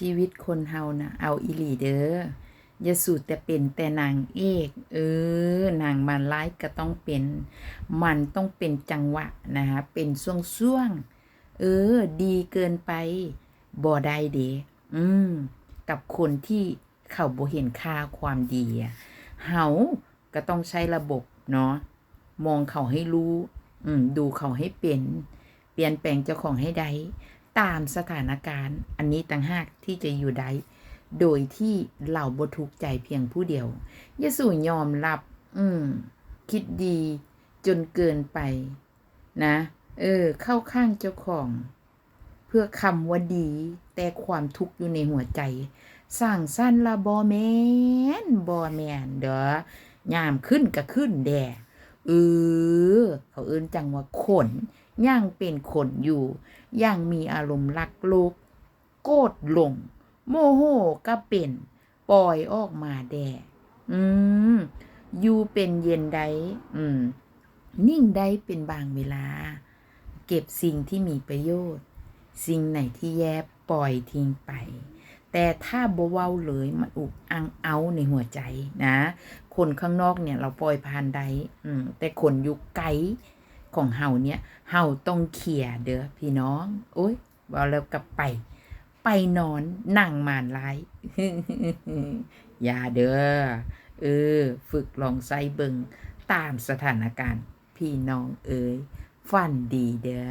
ชีวิตคนเฮานะ่ะเอาอีหลีเด้ออย่าสูดแต่เป็นแต่นางเอก เออนางมันร้ายก็ต้องเป็น มันต้องเป็นจังหวะนะคะเป็นช่วงๆเออ ดีเกินไปบ่ได้เด้อืม กับคนที่เขาบ่เห็นค่าความดีอะเฮาก็ต้องใช้ระบบเนาะมองเขาให้รู้ อืม ดูเขาให้เป็น เปลี่ยนแปลงเจ้าของให้ได้ ตามสถานการณ์ อันนี้ต่างหากที่จะอยู่ได้ โดยที่เราบ่ทุกข์ใจเพียงผู้เดียวยาสูยอมรับ อืม คิดดีจนเกินไป นะ เออ เข้าข้างเจ้าของ เพื่อคำว่าดี แต่ความทุกข์อยู่ในหัวใจสร้างสั้นละบอแมนบอแมนเด้อยามขึ้นก็ขึ้นแด่ เออเขาเอิ้นจังว่าขนย่างเป็นขนอยู่ย่างมีอารมณ์รักโลก โกรธลง โมโหก็เป็นปล่อยออกมาแดอืมอยู่เป็นเย็นใดอืม นิ่งได้เป็นบางเวลา เก็บสิ่งที่มีประโยชน์ สิ่งไหนที่แย่ปล่อยทิ้งไป แต่ถ้าบเว้าเลยมันอุกอังเอาในหัวใจนะ คนข้างนอกเนี่ย เราปล่อยผ่านได้อืมแต่คนอยู่ไกลของเฮาเนี่ยเฮาต้องเคลียเด้อพี่น้องโอ้ยเว่าแล้วกลับไป ไปนอนนั่งมานไลายอย่าเด้อเออ ฝึกลองใส่เบิงตามสถานการณ์ พี่น้องเอ๋ยฟันดีเด้อ